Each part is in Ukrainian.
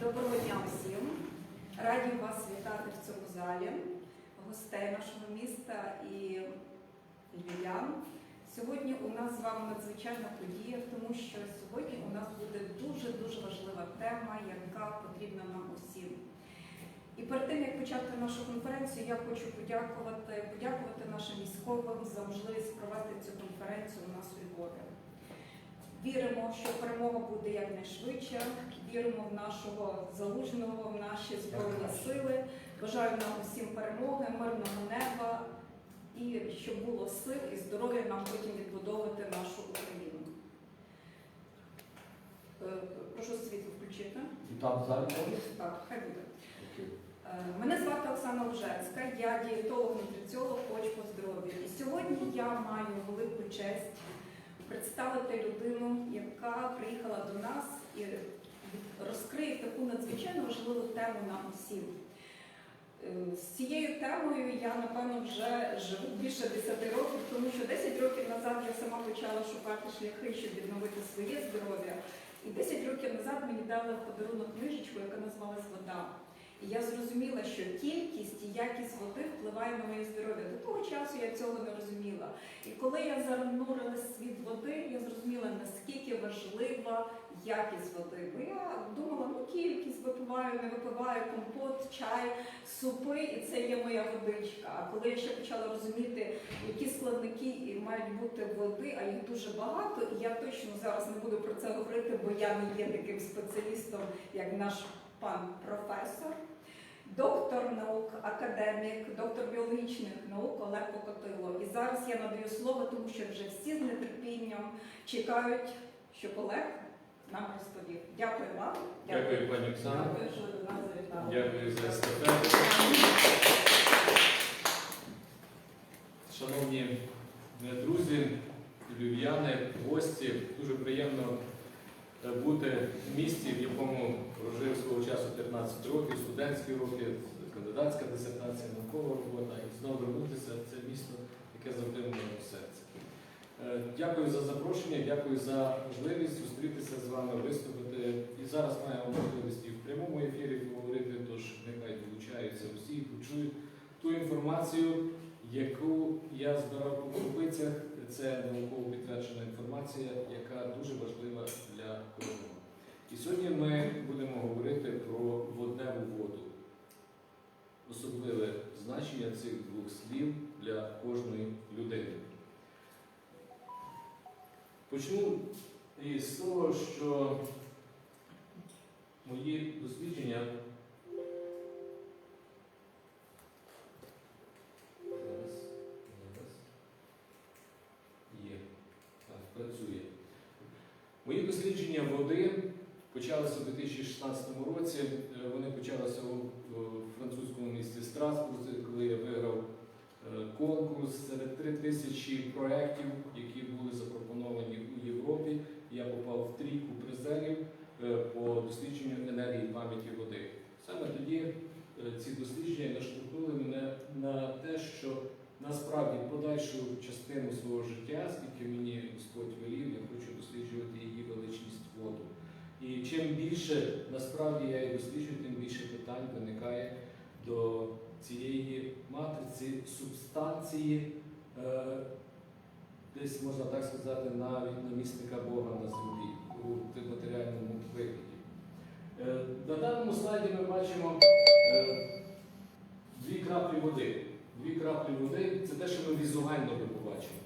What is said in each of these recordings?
Доброго дня всім. Раді вас вітати в цьому залі, гостей нашого міста і львів'ян. Сьогодні у нас з вами надзвичайна подія, тому що сьогодні у нас буде дуже-дуже важлива тема, яка потрібна нам усім. І перед тим, як почати нашу конференцію, я хочу подякувати, подякувати нашим військовим за можливість провести цю конференцію у нас у Львові. Віримо, що перемога буде якнайшвидше. Віримо в нашого залужного, в наші збройні сили. Бажаю нам усім перемоги, мирного неба і щоб було сил і здоров'я нам потім відбудовувати нашу Україну. Е, Прошу світло включити. Залі буде? Так, хай буде. Е, Мене звати Оксана Ужецька, я дієтолог, нутриціолог, коуч по здоров'ю. І сьогодні я маю велику честь представити людину, яка приїхала до нас і розкриє таку надзвичайно важливу тему нам усім. Е, З цією темою я, напевно, вже живу більше 10 років, тому що 10 років назад я сама почала шукати шляхи, щоб відновити своє здоров'я. І 10 років назад мені дали в подарунок книжечку, яка називалась Вода. І я зрозуміла, що кількість і якість води впливає на моє здоров'я. До того часу я цього не розуміла. І коли я занурилась світ води, я зрозуміла, наскільки важлива якість води. Бо я думала, ну кількість випиваю, не випиваю, компот, чай, супи, і це є моя водичка. А коли я ще почала розуміти, які складники мають бути води, а їх дуже багато, і я точно зараз не буду про це говорити, бо я не є таким спеціалістом, як наш пан професор. Доктор наук, академік, доктор біологічних наук Олег Покотило. І зараз я надаю слово, тому що вже всі з нетерпінням чекають, щоб Олег нам розповів. Дякую вам. Дякую, пані Оксано. Дякую, що до нас завітали. Дякую за естафету. Шановні друзі, львів'яни, гості, дуже приємно бути в місті, в якому прожив свого часу 15 років, студентські роки, кандидатська дисертація, наукова робота, і знову вернутися в це місто, яке завжди в моєму серці. Е, Дякую за запрошення, дякую за можливість зустрітися з вами, виступити. І зараз маємо можливість і в прямому ефірі говорити, тож нехай долучаються усі, і почують ту інформацію, яку я збирав по крупицях. Це науково підтверджена інформація, яка дуже важлива для кожного. І сьогодні ми будемо говорити про водневу воду. Особливе значення цих двох слів для кожної людини. Почну із того, що мої дослідження дослідження води почалися у 2016 році. Е, Вони почалися у у французькому місті Страсбурзі, коли я виграв е, конкурс серед 3 тисячі проєктів, які були запропоновані у Європі. Я попав в трійку призерів е, по дослідженню енергії пам'яті води. Саме тоді е, ці дослідження наштовхнули мене на те, що насправді подальшу частину свого життя, скільки мені Господь велів, я хочу досліджувати її. І чим більше насправді я її досліджую, тим більше питань виникає до цієї матриці, субстанції, е, десь можна так сказати, навіть намісника Бога на землі у матеріальному вигляді. Е, На даному слайді ми бачимо е, дві краплі води. Дві краплі води це те, що ми візуально побачимо.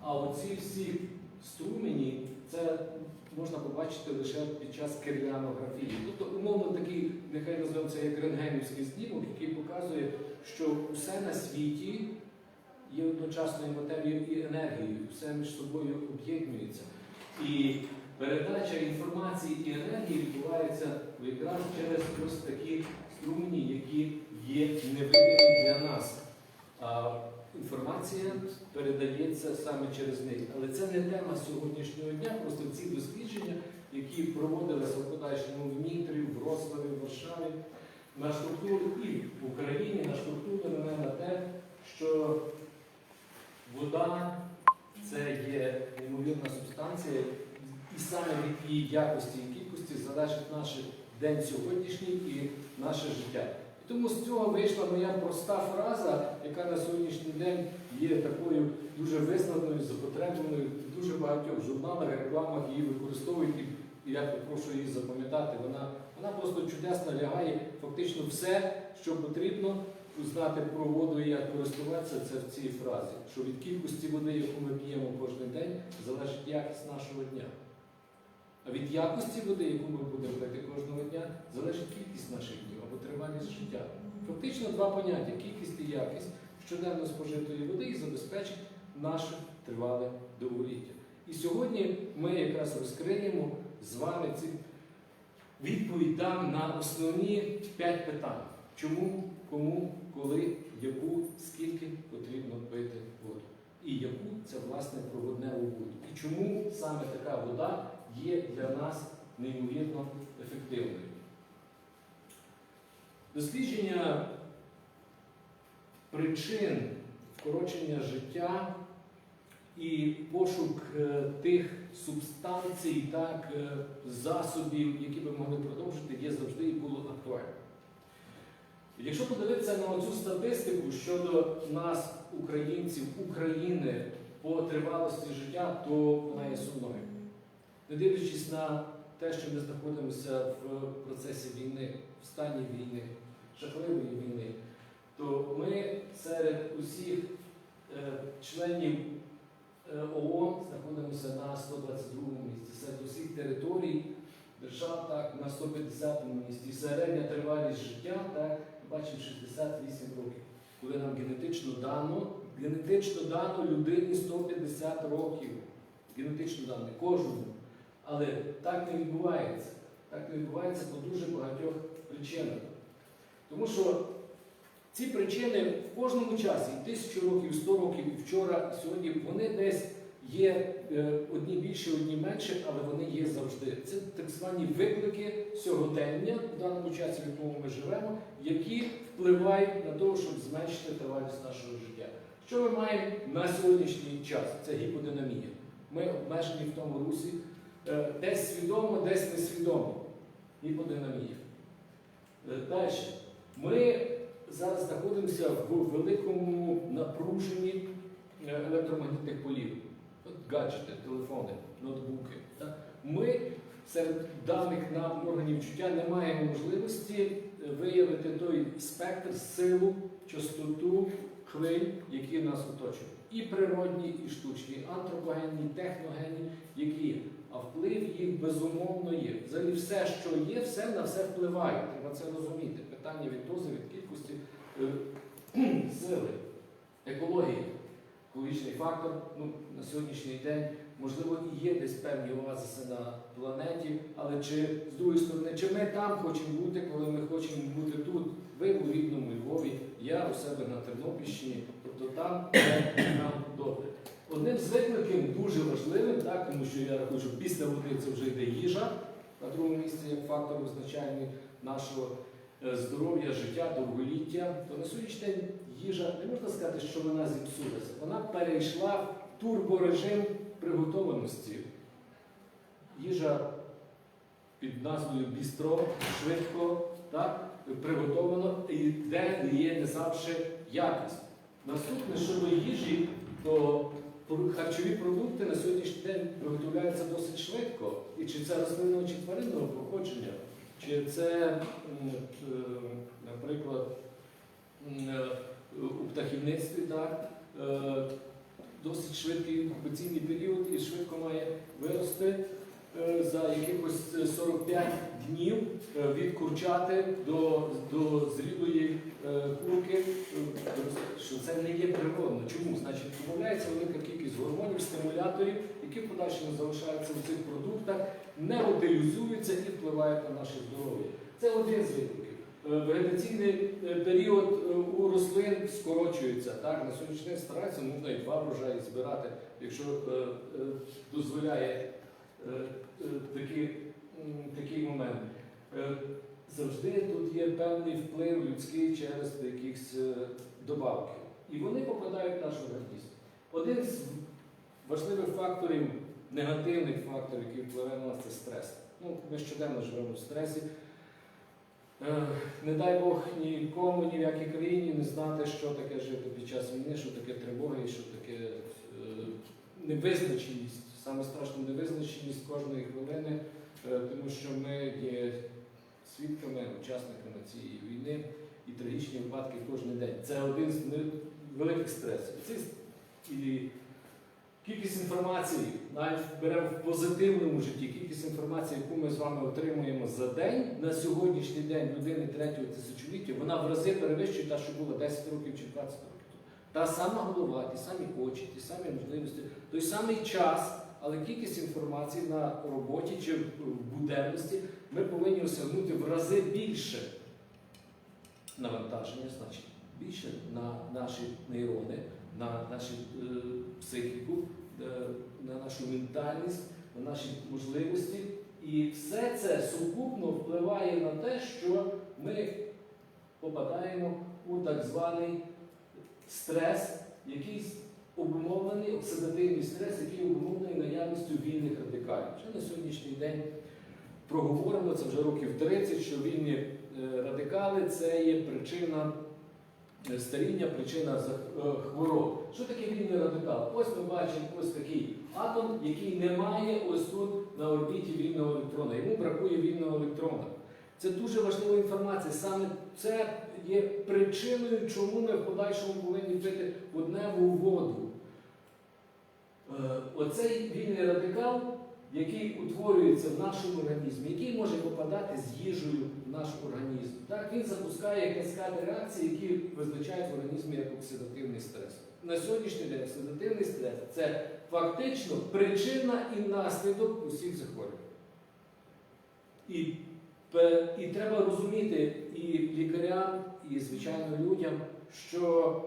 А оці всі струмені це можна побачити лише під час киріанографії. Тобто, умовно такий, нехай називаємо це як рентгенівський знімок, який показує, що все на світі є одночасною матерією і енергією, все між собою об'єднується. І передача інформації і енергії відбувається якраз через ось такі струмені, які є невидимі для нас. Інформація передається саме через них. Але це не тема сьогоднішнього дня, просто ці дослідження, які проводилися в подальшому в Дніпрі, в Вроцлаві, в Варшаві, наштовхнули і в Україні наштовхнули мене на те, що вода це є неймовірна субстанція, і саме від її якості і кількості залежить наше день сьогоднішній і наше життя. Тому з цього вийшла моя проста фраза, яка на сьогоднішній день є такою дуже визнаною, запотребленою в дуже багатьох журналах, рекламах її використовують. І я прошу її запам'ятати. Вона, вона просто чудесно лягає фактично все, що потрібно знати про воду і як користуватися, це в цій фразі, що від кількості води, яку ми п'ємо кожен день, залежить якість нашого дня. А від якості води, яку ми будемо пити кожного дня, залежить кількість наших днів тривалість життя. Фактично два поняття кількість і якість щоденно спожитої води і забезпечить наше тривале довголіття. І сьогодні ми якраз розкриємо з вами ці відповідь дам на основні п'ять питань. Чому, кому, коли, яку, скільки потрібно пити воду. І яку це власне проводневу воду. І чому саме така вода є для нас неймовірно ефективною. Дослідження причин вкорочення життя і пошук е, тих субстанцій, так, е, засобів, які би могли продовжити, є завжди і було актуальним. Якщо подивитися на цю статистику щодо нас, українців, України по тривалості життя, то вона є сумною. Не дивлячись на те, що ми знаходимося в процесі війни, в стані війни, жахливої війни, то ми серед усіх е, членів е, ООН знаходимося на 122 місці, серед усіх територій держав так, на 150 місці. Середня тривалість життя так, бачимо 68 років, коли нам генетично дано, генетично дано людині 150 років. Генетично дано кожному. Але так не відбувається. Так не відбувається по дуже багатьох причинах. Тому що ці причини в кожному часі, тисячу років, 100 років, вчора, сьогодні, вони десь є е, одні більше, одні менше, але вони є завжди. Це так звані виклики сьогодення в даному часі, в якому ми живемо, які впливають на те, щоб зменшити тривалість нашого життя. Що ми маємо на сьогоднішній час? Це гіподинамія. Ми обмежені в тому русі, е, десь свідомо, десь несвідомо. Гіподинамія. Е, Далі. Ми зараз знаходимося в великому напруженні е, електромагнітних полів. От гаджети, телефони, ноутбуки. так. Ми серед даних нам органів чуття не маємо можливості е, виявити той спектр, силу, частоту хвиль, які нас оточують. І природні, і штучні, антропогенні, техногенні, які. А вплив їх безумовно є. Взагалі все, що є, все на все впливає. Треба це розуміти. Питання від дози, від кількості е, сили, екології, екологічний фактор ну, на сьогоднішній день, можливо, і є десь певні оазиси на планеті, але чи з другої сторони, чи ми там хочемо бути, коли ми хочемо бути тут, ви у рідному Львові, я у себе на Тернопільщині, тобто там, нам добре. Одним з викликів дуже важливим, так, тому що я рахую, що після води це вже йде їжа на другому місці як фактор визначальний нашого е, здоров'я, життя, довголіття, то на сьогоднішній день їжа не можна сказати, що вона зіпсулася. Вона перейшла в турборежим приготованості. Їжа під назвою бістро, швидко, так, приготовано і де не є не завжди якість. Наступне щодо їжі, то харчові продукти на сьогоднішній день виготовляються досить швидко. І чи це рослинного чи тваринного походження, чи це, е, наприклад, е, у птахівництві, так, е, досить швидкий інкубаційний період і швидко має вирости е, за якихось е, 45 днів е, від курчати до, до зрілої е, курки, е, що це не є природно. Чому? Значить, домовляється велика кількість гормонів, стимуляторів, які подальшому залишаються в цих продуктах, не утилізуються і впливають на наше здоров'я. Це один з викликів. Вегетаційний період у рослин скорочується. Так, на день стараються, можна і два врожаї збирати, якщо дозволяє такі, такий момент. Е, Завжди тут є певний вплив людський через якісь е, добавки. І вони попадають в наш організм. Один з важливих факторів, негативних факторів, який впливає на нас, це стрес. Ну, ми щоденно живемо в стресі. Е, Не дай Бог нікому, ні в якій країні не знати, що таке жити під час війни, що таке тривога і що таке невизначеність. Саме страшно невизначеність кожної хвилини, тому що ми є свідками, учасниками цієї війни і трагічні випадки кожен день. Це один з великих стресів. Це і кількість інформації, навіть беремо в позитивному житті, кількість інформації, яку ми з вами отримуємо за день, на сьогоднішній день людини третього тисячоліття, вона в рази перевищує та, що було 10 років чи 20 років. Та сама голова, ті самі очі, ті самі можливості, той самий час, але кількість інформації на роботі чи в буденності ми повинні осягнути в рази більше навантаження, значить більше на наші нейрони, на нашу е, психіку, е, на нашу ментальність, на наші можливості. І все це сукупно впливає на те, що ми попадаємо у так званий стрес, який обумовлений, оксидативний стрес, який обумовлений наявністю вільних радикалів. Вже на сьогоднішній день проговорено, це вже років 30, що вільні е, радикали це є причина е, старіння, причина е, хвороб. Що таке вільний радикал? Ось ми бачимо ось такий атом, який не має ось тут на орбіті вільного електрона. Йому бракує вільного електрона. Це дуже важлива інформація. Саме це є причиною, чому ми в подальшому повинні пити водневу воду. Е, Оцей вільний радикал, який утворюється в нашому організмі, який може попадати з їжею в наш організм, так, він запускає каскади реакцій, які визначають в організмі як оксидативний стрес. На сьогоднішній день оксидативний стрес це фактично причина і наслідок усіх захворювань. І, і треба розуміти і лікарям, і звичайно людям, що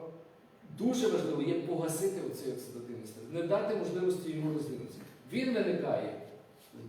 дуже важливо є погасити оцей оксидативний стрес, не дати можливості йому розвинутися. Він виникає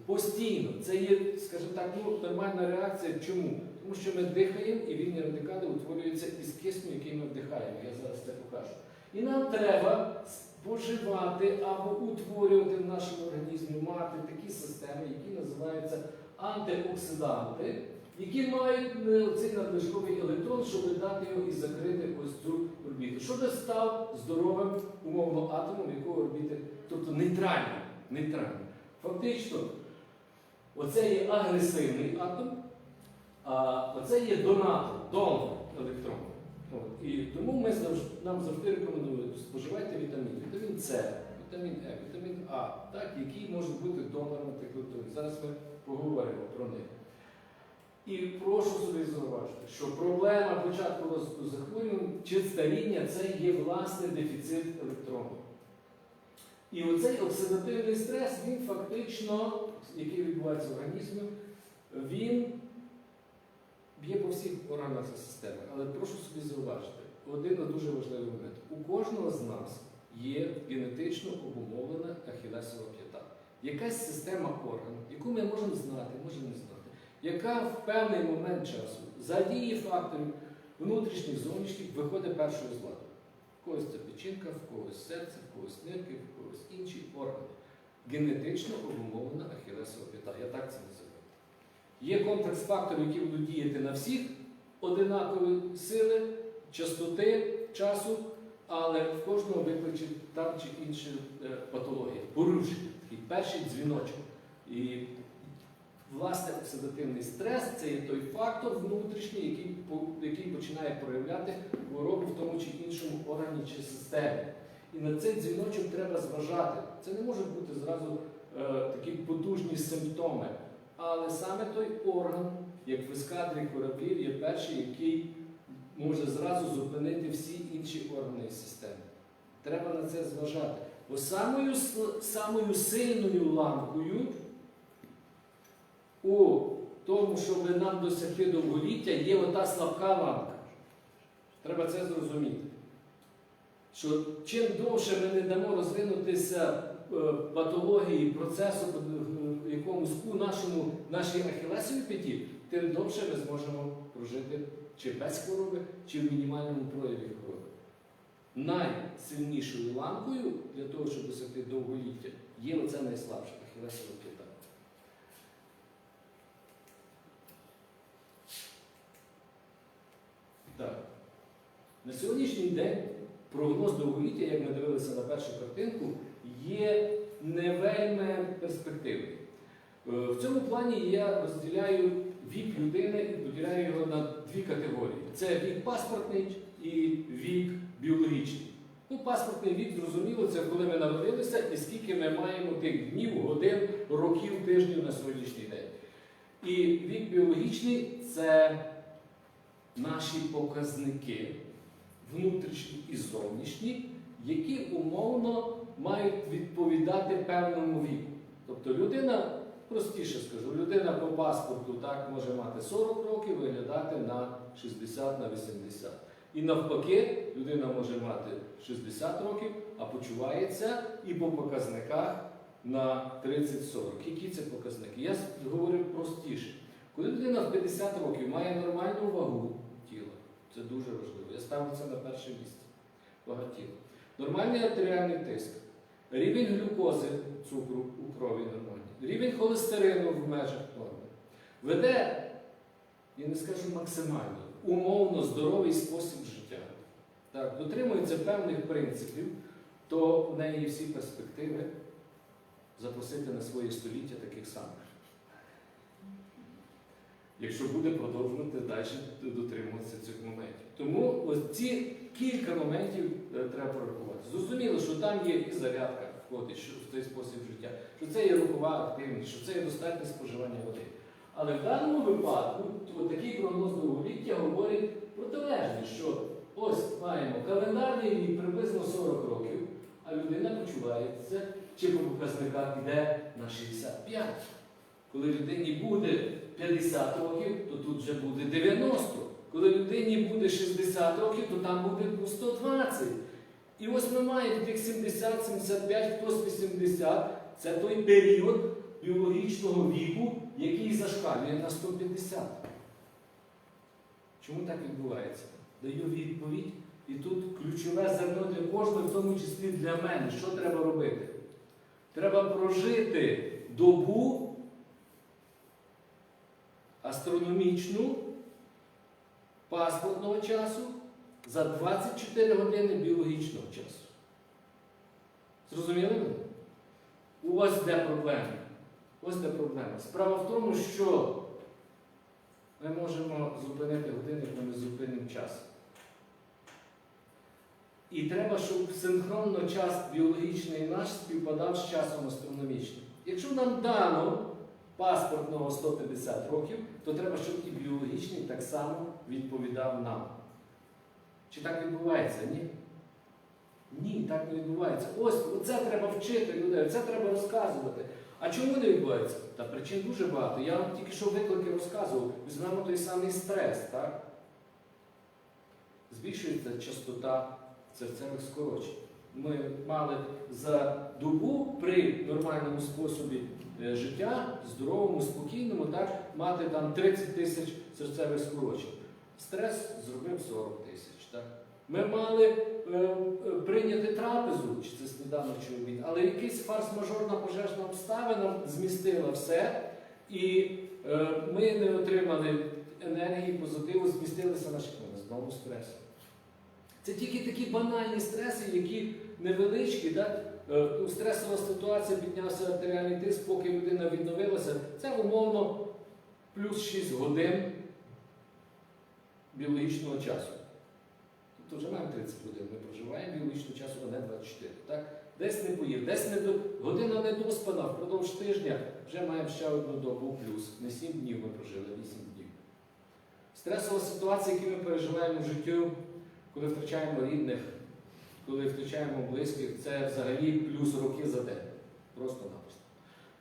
постійно. Це є, скажімо так, ну, нормальна реакція. Чому? Тому що ми дихаємо і вільні радикали утворюються із кисню, який ми вдихаємо. Я зараз це покажу. І нам треба споживати або утворювати в нашому організмі, мати такі системи, які називаються антиоксиданти, які мають е, цей надлишковий електрон, щоб дати його і закрити ось цю орбіту. Щоб став здоровим умовно атомом, якого орбіти, тобто нейтральним. нейтральним. Фактично, оце є агресивний атом, а оце є донатор, донор електрон. От. І тому ми завжди, нам завжди рекомендують споживайте вітамін. Вітамін С, вітамін Е, вітамін А, так, які можуть бути донором тих електронів. Зараз ми поговоримо про них. І прошу собі зауважити, що проблема початку розвитку захворювань чи старіння це є власне дефіцит електрону. І оцей оксидативний стрес, він фактично, який відбувається в організмі, він б'є по всіх органах системи. Але прошу собі зауважити, один дуже важливий момент. У кожного з нас є генетично обумовлена ахілесова п'ята. Якась система органів, яку ми можемо знати, можемо не знати, яка в певний момент часу за дії факторів внутрішніх, зовнішніх виходить першою з ладу. В когось це печінка, в когось серце, в когось нирки, в когось інші органи. Генетично обумовлена ахілесова п'ята. Я так це називаю. Є комплекс факторів, які будуть діяти на всіх одинакові сили, частоти, часу, але в кожного викличуть там чи інші е, патології. Порушення, такий перший дзвіночок. І власне оксидативний стрес це є той фактор внутрішній, який, який починає проявляти хворобу в тому чи іншому органі чи системі. І на цей дзвіночок треба зважати. Це не можуть бути зразу е, такі потужні симптоми. Але саме той орган, як в ескадрі кораблів, є перший, який може зразу зупинити всі інші органи системи. Треба на це зважати. Бо самою, самою сильною лампою у тому, щоб нам досягти довголіття, є ота слабка лампа. Треба це зрозуміти. Що чим довше ми не дамо розвинутися е, патології, процесу, е, якомусь у нашому, нашій ахілесовій п'яті, тим довше ми зможемо прожити чи без хвороби, чи в мінімальному прояві хвороби. Найсильнішою ламкою для того, щоб досягти довголіття, є оця найслабша ахілесова п'ята. Так. На сьогоднішній день прогноз довголіття, як ми дивилися на першу картинку, є не вельми перспективний. Е, В цьому плані я розділяю вік людини і поділяю його на дві категорії: це вік паспортний і вік біологічний. Ну, паспортний вік, зрозуміло, це коли ми народилися і скільки ми маємо тих днів, годин, років, тижнів на сьогоднішній день. І вік біологічний це наші показники, внутрішні і зовнішні, які умовно мають відповідати певному віку. Тобто людина, простіше скажу, людина по паспорту так може мати 40 років, виглядати на 60 на 80. І навпаки, людина може мати 60 років, а почувається і по показниках на 30-40. Які це показники? Я говорю простіше. Коли людина в 50 років має нормальну вагу це дуже важливо. Я ставлю це на перше місце. Вага тіла. Нормальний артеріальний тиск, рівень глюкози цукру у крові нормальний, рівень холестерину в межах норми. Веде, я не скажу максимально, умовно здоровий спосіб життя. Так, дотримується певних принципів, то в неї всі перспективи запросити на своє століття таких самих. Якщо буде продовжувати далі дотримуватися цих моментів. Тому ось ці кілька моментів е, треба прорахувати. Зрозуміло, що там є і зарядка входить що в той спосіб життя, що це є рухова активність, що це є достатнє споживання води. Але в даному випадку такий прогноз довголіття говорить протилежне, що ось маємо календарний рік приблизно 40 років, а людина почувається чи по показниках йде на 65. Коли людині буде 50 років, то тут вже буде 90. Коли людині буде 60 років, то там буде 120. І ось ми маємо тих 70, 75, хтось 80. Це той період біологічного віку, який зашкалює на 150. Чому так відбувається? Даю відповідь. І тут ключове зерно для кожного, в тому числі для мене. Що треба робити? Треба прожити добу астрономічну паспортного часу за 24 години біологічного часу. Зрозуміли мене? Ось де проблема. Ось де проблема. Справа в тому, що ми можемо зупинити годинник, але не зупинимо час. І треба, щоб синхронно час біологічний наш співпадав з часом астрономічним. Якщо нам дано паспортного 150 років, то треба, щоб і біологічний так само відповідав нам. Чи так відбувається? Ні? Ні, так не відбувається. Ось це треба вчити людей, це треба розказувати. А чому не відбувається? Та причин дуже багато. Я вам тільки що виклики розказував. Візьмемо той самий стрес, так? Збільшується частота серцевих скорочень. Ми мали за добу при нормальному способі життя, здоровому, спокійному, так, мати там 30 тисяч серцевих скорочень. Стрес зробив 40 тисяч. Так? Ми мали е, е, прийняти трапезу, чи це сніданок, чи обід, але якась фарс-мажорна пожежна обставина змістила все, і е, ми не отримали енергії, позитиву, змістилися наші плани, знову стрес. Це тільки такі банальні стреси, які невеличкі. Так? Е, ну, Стресова ситуація, піднявся артеріальний тиск, поки людина відновилася, це умовно плюс 6 годин біологічного часу. Тобто вже маємо 30 годин, ми проживаємо біологічного часу, а не 24. Так? Десь не поїв, десь не до... година не доспана, впродовж тижня вже маємо ще одну добу плюс. Не 7 днів ми прожили, 8 днів. Стресова ситуація, яку ми переживаємо в життю, коли втрачаємо рідних, коли втрачаємо близьких, це взагалі плюс роки за день. Просто-напросто.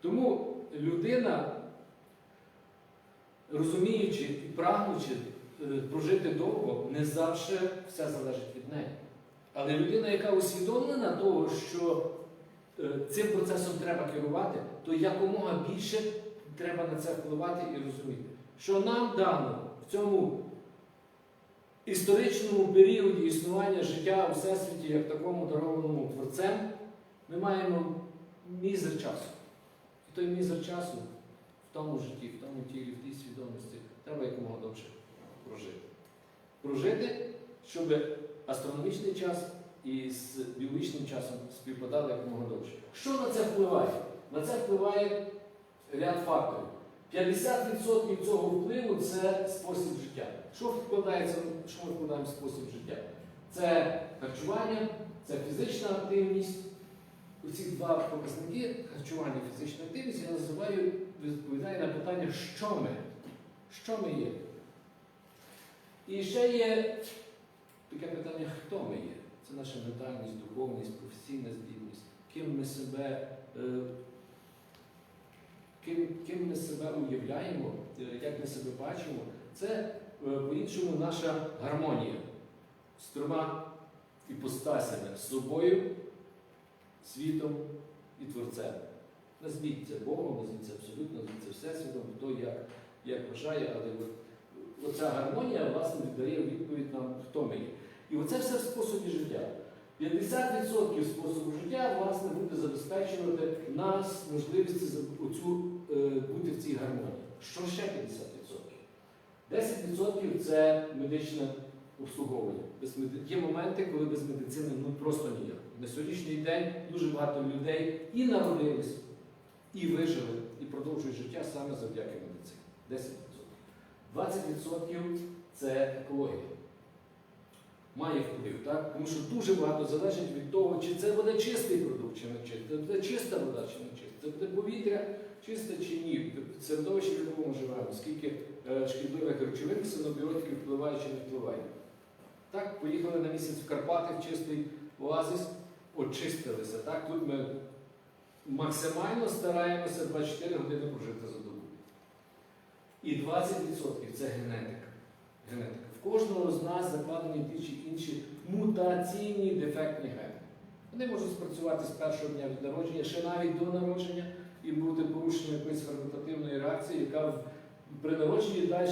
Тому людина, розуміючи і прагнучи е, прожити довго, не завжди все залежить від неї. Але людина, яка усвідомлена того, що е, цим процесом треба керувати, то якомога більше треба на це впливати і розуміти, що нам дано в цьому історичному періоді існування життя у Всесвіті як такому дарованому творцем, ми маємо мізер часу. І той мізер часу в тому житті, в тому тілі, в тій свідомості треба якомога довше прожити. прожити, щоб астрономічний час і з біологічним часом співпадали якомога довше. Що на це впливає? На це впливає ряд факторів. 50% цього впливу це спосіб життя. Що вкладається, що ми вкладаємо в спосіб життя? Це харчування, це фізична активність. Оці два показники харчування і фізична активність я називаю, відповідає на питання, що ми? Що ми є? І ще є таке питання, хто ми є? Це наша ментальність, духовність, професійна здібність, ким ми себе, е, ким, ким ми себе уявляємо, е, як ми себе бачимо, це по-іншому наша гармонія з трьома іпостасями з собою, світом і творцем. Назвіть це Богом, назвіть це абсолютно, назвіть це Всесвітом, хто як, як бажає, але от, оця гармонія власне дає відповідь нам, хто ми є. І оце все в способі життя. 50% способу життя власне буде забезпечувати нас можливості за оцю, е, бути в цій гармонії. Що ще 50%? 10% це медичне обслуговування. Є моменти, коли без медицини ну, просто ніяк. На сьогоднішній день дуже багато людей і народились, і вижили, і продовжують життя саме завдяки медицині. 10%. 20% це екологія. Має вплив, так? Тому що дуже багато залежить від того, чи це буде чистий продукт, чи не чистий, це буде чиста вода, чи не чиста, це повітря чисте чи ні, середовище, в якому ми живемо, скільки е, шкідливих речовин, ксенобіотиків впливає чи не впливає. Так, поїхали на місяць в Карпати в чистий оазис, очистилися. Так, тут ми максимально стараємося 24 години прожити за добу. І 20% це генетика. генетика. В кожного з нас закладені ті чи інші мутаційні дефектні гени. Вони можуть спрацювати з першого дня від народження, ще навіть до народження, і бути порушенням якоїсь ферментативної реакції, яка при народженні далі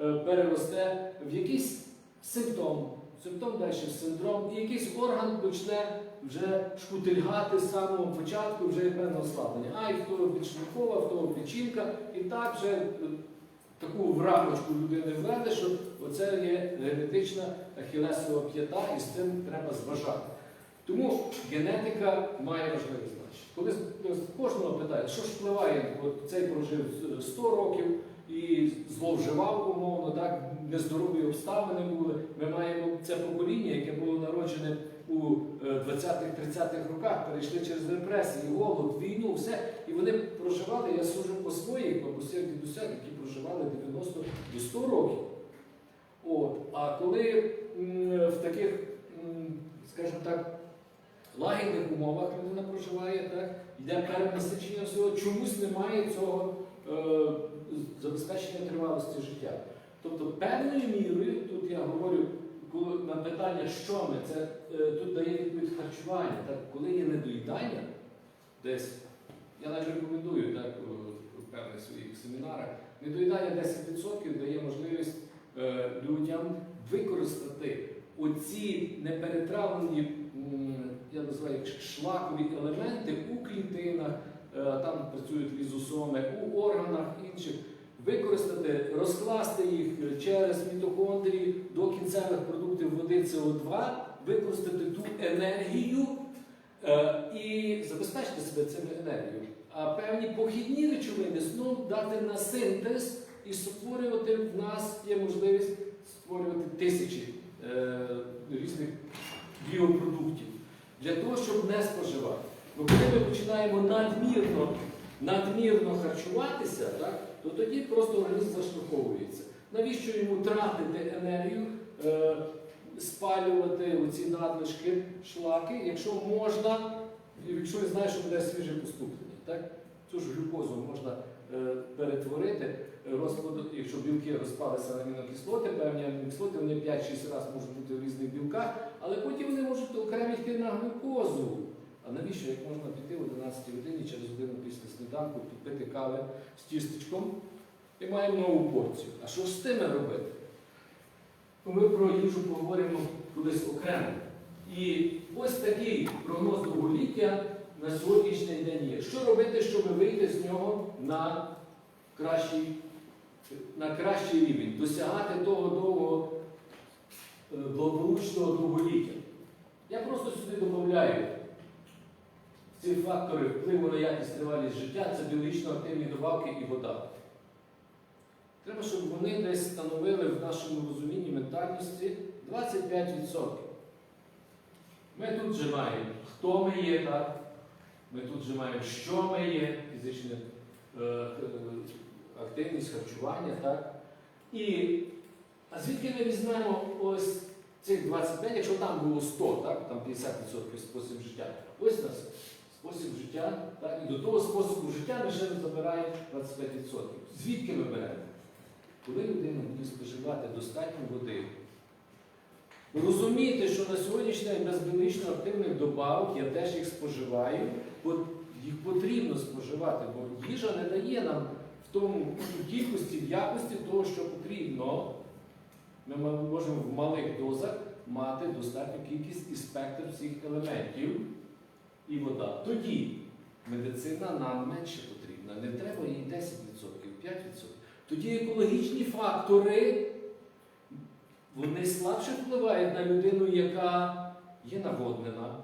е, переросте в якийсь симптом. Симптом далі в синдром, і якийсь орган почне вже шкутильгати з самого початку, вже є певне ослаблення. А, і в того підшлункова, в того печінка, і так вже е, таку в людини введе, що оце є генетична ахілесова п'ята, і з цим треба зважати. Тому генетика має важливе значення. Коли з кожного питає, що ж впливає, от цей прожив е, 100 років і зловживав умовно, так, нездорові обставини були. Ми маємо це покоління, яке було народжене у е, 20-30-х роках, перейшли через репресії, голод, війну, все. І вони проживали, я сужу по своїх бабусях, дідусях, які проживали 90 до 100 років. От. А коли м, в таких, м, скажімо так, лагідних умовах людина проживає, так, йде перенасичення всього, чомусь немає цього е, забезпечення тривалості життя. Тобто певною мірою, тут я говорю коли на питання, що ми, це е, тут дає відповідь харчування. Так, коли є недоїдання, десь, я навіть рекомендую так, у- певних своїх семінарах, недоїдання 10% дає можливість е, людям використати оці неперетравлені, я називаю їх шлакові елементи у клітинах, е, там працюють лізосоми, у органах інших, використати, розкласти їх через мітохондрії до кінцевих продуктів води СО2, використати ту енергію е, і забезпечити себе цим енергією. А певні похідні речовини знову дати на синтез і створювати в нас є можливість створювати тисячі е, різних біопродуктів для того, щоб не споживати. Бо коли ми починаємо надмірно, надмірно харчуватися, так, то тоді просто організм заштовховується. Навіщо йому тратити енергію, е, спалювати оці надлишки, шлаки, якщо можна, якщо він знає, що буде свіже поступлення. Так? Цю ж глюкозу можна перетворити, розкладу, якщо білки розпалися на амінокислоти, певні амінокислоти, вони 5-6 разів можуть бути в різних білках, але потім вони можуть окремо йти на глюкозу. А навіщо, як можна піти о 11 годині через годину після сніданку, підпити кави з тістечком і маємо нову порцію. А що з тими робити? Ну, Ми про їжу поговоримо колись окремо. І ось такий прогноз довголіття на сьогоднішній день є. Що робити, щоб вийти з нього на кращий, на кращий рівень, досягати того довгого е, благополучного довголіття. Я просто сюди додаю ці фактори впливу на якість тривалість життя це біологічно активні добавки і вода. Треба, щоб вони десь становили в нашому розумінні ментальності 25%. Ми тут же маємо, хто ми є, так? Ми тут же маємо, що ми є, фізична е, активність харчування, так? І а звідки ми візьмемо ось цих 25, якщо там було 100, так? там 50% спосіб життя. Ось нас спосіб життя, так? і до того способу життя ми ще забираємо 25%. Звідки ми беремо? Коли людина буде споживати достатньо води, розуміти, що на сьогоднішній день без біологічно активних добавок я теж їх споживаю, бо їх потрібно споживати, бо їжа не дає нам в тому кількості, в якості того, що потрібно. Ми можемо в малих дозах мати достатню кількість і спектр всіх елементів і вода. Тоді медицина нам менше потрібна, не треба їй 10%, 5%. Тоді екологічні фактори вони слабше впливають на людину, яка є наводнена,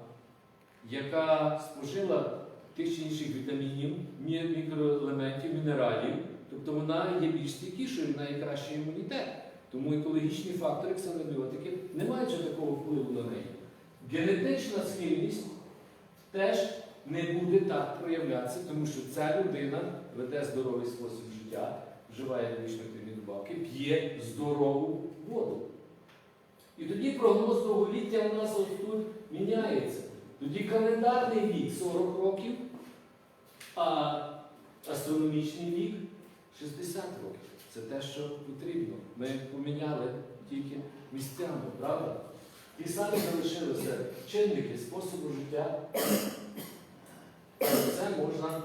яка спожила тих чи інших вітамінів, мікроелементів, мінералів. Тобто вона є більш стійкішою, в неї кращий імунітет. Тому екологічні фактори ксенобіотики не мають такого впливу на неї. Генетична схильність теж не буде так проявлятися, тому що ця людина веде здоровий спосіб життя, вживає медичні добавки, п'є здорову воду. І тоді прогноз довголіття у нас ось тут міняється. Тоді календарний вік 40 років, а астрономічний вік 60 років. Це те, що потрібно. Ми поміняли тільки місцями, правда? І самі залишилися чинники способу життя. Все можна,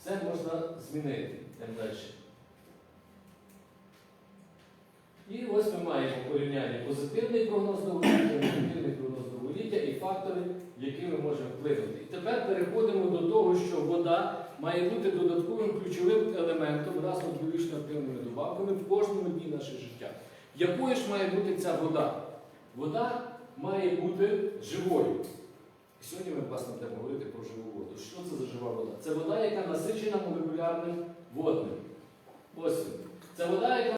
все можна змінити. Йдемо далі. І ось ми маємо порівняння позитивний прогноз довголіття, негативний прогноз довголіття і фактори, які ми можемо вплинути. І тепер переходимо до того, що вода має бути додатковим ключовим елементом разом з біологічно активними добавками в кожному дні наше життя. Якою ж має бути ця вода? Вода має бути живою. І сьогодні ми власне будемо говорити про живу воду. Що це за жива вода? Це вода, яка насичена молекулярним водним. Ось. Це вода, яка